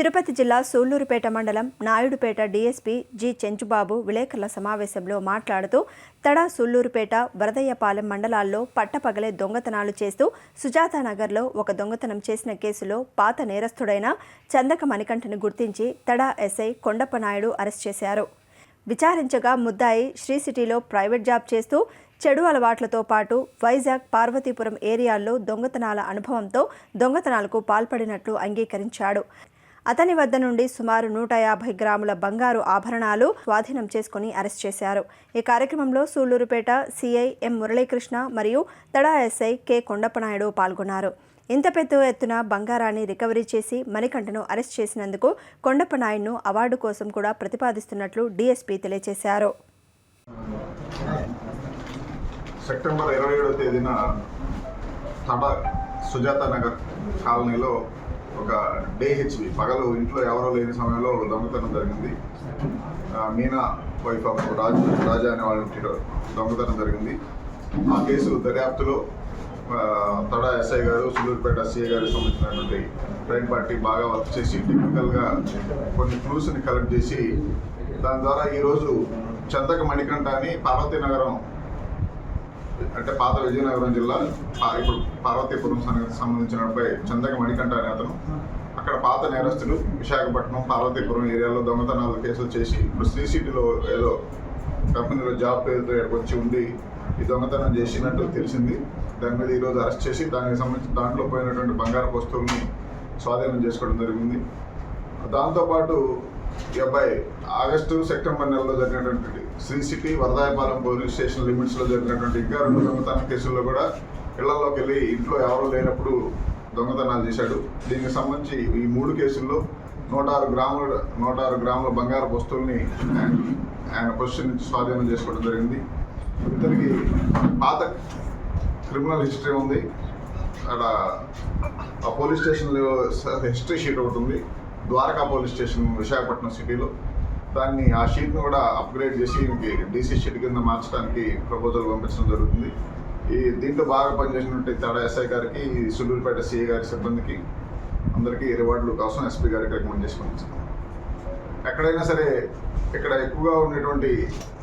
తిరుపతి జిల్లా సూళ్ళూరుపేట మండలం Naidupeta DSP G Chenchubabu విలేకరుల సమావేశంలో మాట్లాడుతూ తడా సూళ్ళూరుపేట వరదయ్యపాలెం మండలాల్లో పట్టపగలే దొంగతనాలు చేస్తూ సుజాతానగర్లో ఒక దొంగతనం చేసిన కేసులో పాత నేరస్తుడైన చందక మణికంఠను గుర్తించి తడా ఎస్ఐ కొండప్పనాయుడు అరెస్ట్ చేశారు. విచారించగా ముద్దాయి శ్రీ సిటీలో ప్రైవేట్ జాబ్ చేస్తూ చెడు అలవాట్లతో పాటు వైజాగ్ పార్వతీపురం ఏరియాల్లో దొంగతనాల అనుభవంతో దొంగతనాలకు పాల్పడినట్లు అంగీకరించాడు. అతని వద్ద నుండి సుమారు నూట యాభై గ్రాముల బంగారు ఆభరణాలు స్వాధీనం చేసుకుని అరెస్ట్ చేశారు. ఈ కార్యక్రమంలో సూళ్ళూరుపేట సిఐ ఎం మురళీకృష్ణ మరియు తడా ఎస్ఐ కె కొండపనాయుడు పాల్గొన్నారు. ఇంత పెద్ద ఎత్తున బంగారాన్ని రికవరీ చేసి మణికంఠను అరెస్ట్ చేసినందుకు కొండపనాయుడును అవార్డు కోసం కూడా ప్రతిపాదిస్తున్నట్లు డీఎస్పీ తెలియజేశారు. సెప్టెంబర్ ఇరవై ఏడవ తేదీన తడ సుజాత నగర్ కాలనీలో ఒక డే హెచ్వి పగలు ఇంట్లో ఎవరో లేని సమయంలో దొంగతనం జరిగింది. మీనా వైఫ్ ఆఫ్ రాజు రాజా అనే వాళ్ళ ఇంటిలో దొంగతనం జరిగింది. ఆ కేసు దర్యాప్తులో తడ ఎస్ఐ గారు సులూరుపేట ఎస్ఐ గారు సంబంధించినటువంటి క్రైమ్ పార్టీ బాగా వర్క్ చేసి టెక్నికల్గా కొన్ని క్లూస్ని కలెక్ట్ చేసి దాని ద్వారా ఈరోజు చందక మణికంఠ అని పార్వతీనగరం అంటే పాత విజయనగరం జిల్లా ఇప్పుడు పార్వతీపురం సంబంధించినపై సంబంధించిన అబ్బాయి చందక మణికంఠ అనే అతను. అక్కడ పాత నేరస్తులు విశాఖపట్నం పార్వతీపురం ఏరియాలో దొంగతనాలు కేసులు చేసి ఇప్పుడు సీసీటీలో సిటీలో ఏదో కంపెనీలో జాబ్ పేరుతో వచ్చి ఉండి ఈ దొంగతనం చేసినట్టు తెలిసింది. దాని మీద ఈరోజు అరెస్ట్ చేసి దానికి సంబంధించి దాంట్లో పోయినటువంటి బంగారు వస్తువుల్ని స్వాధీనం చేసుకోవడం జరిగింది. దాంతోపాటు ఈ అబ్బాయి ఆగస్టు సెప్టెంబర్ నెలలో జరిగినటువంటి శ్రీ సిటీ వరదాయపాలెం పోలీస్ స్టేషన్ లిమిట్స్లో జరిగినటువంటి ఇంకా రెండు దొంగతన కేసుల్లో కూడా ఇళ్ళలోకి వెళ్ళి ఇంట్లో ఎవరు లేనప్పుడు దొంగతనాలు చేశాడు. దీనికి సంబంధించి ఈ మూడు కేసుల్లో నూట ఆరు గ్రాముల నూట ఆరు గ్రాముల బంగారు వస్తువుల్ని ఆయన ఆయన పొజిషన్ నుంచి స్వాధీనం చేసుకోవడం జరిగింది. ఇతనికి పాత క్రిమినల్ హిస్టరీ ఉంది. అక్కడ ఆ పోలీస్ స్టేషన్లో హిస్టరీ షీట్ ఒకటి ఉంది. ద్వారకా పోలీస్ స్టేషన్ విశాఖపట్నం సిటీలో. దాన్ని ఆ షీట్ను కూడా అప్గ్రేడ్ చేసి ఇంక డీసీ షీట్ కింద మార్చడానికి ప్రపోజల్ పంపించడం జరుగుతుంది. ఈ దీంట్లో బాగా పనిచేసినట్టు తడా ఎస్ఐ గారికి సుల్లూరుపేట సులూరుపేట సిఐ గారి సిబ్బందికి అందరికీ రివార్డులు కోసం ఎస్పీ గారికి రికమెండ్ చేసి పంపించాం ఎక్కడైనా సరే ఇక్కడ ఎక్కువగా ఉండేటువంటి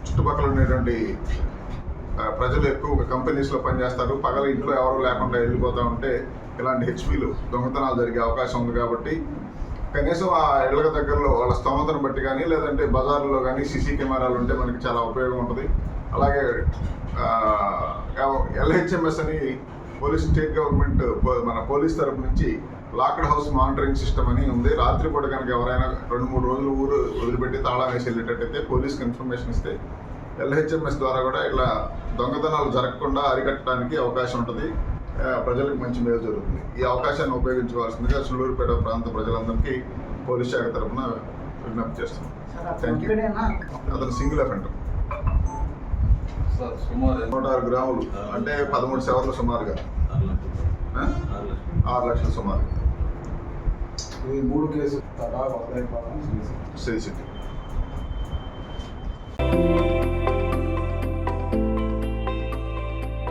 చుట్టుపక్కల ఉండేటువంటి ప్రజలు ఎక్కువ కంపెనీస్లో పనిచేస్తారు. పగల ఇంట్లో ఎవరు లేకుండా వెళ్ళిపోతూ ఉంటే ఇలాంటి హెచ్పీలు దొంగతనాలు జరిగే అవకాశం ఉంది కాబట్టి కనీసం ఆ ఇళ్ళకి దగ్గరలో వాళ్ళ స్తోమతను బట్టి కానీ లేదంటే బజార్లో కానీ సీసీ కెమెరాలు ఉంటే మనకి చాలా ఉపయోగం ఉంటుంది. అలాగే ఎల్హెచ్ఎంఎస్ అని పోలీస్ స్టేట్ గవర్నమెంట్ పో- మన పోలీస్ తరపు నుంచి లాక్డ్ హౌస్ మానిటరింగ్ సిస్టమ్ అని ఉంది. రాత్రిపూట కనుక ఎవరైనా రెండు మూడు రోజులు ఊరు వదిలిపెట్టి తాళం వేసి వెళ్ళేటట్టయితే పోలీస్కి ఇన్ఫర్మేషన్ ఇస్తే ఎల్హెచ్ఎంఎస్ ద్వారా కూడా ఇట్లా దొంగతనాలు జరగకుండా అరికట్టడానికి అవకాశం ఉంటుంది. ప్రజలకు మంచి మేలు జరుగుతుంది. ఈ అవకాశాన్ని ఉపయోగించుకోవాల్సిందిగా సుళ్ళూరుపేట ప్రాంత ప్రజలందరికీ పోలీస్ శాఖ తరఫున విజ్ఞప్తి చేస్తున్నాం. థ్యాంక్ యూ అతను సింగిల్ అఫెండర్. సార్ సుమారు ఎంత? నూట ఆరు గ్రాములు. అంటే పదమూడు సేవలు సుమారుగా. ఆరు లక్షలు. ఆ? ఆరు లక్షలు. ఆరు లక్షలు సుమారు. ఈ మూడు కేసులు శ్రీ సిటీ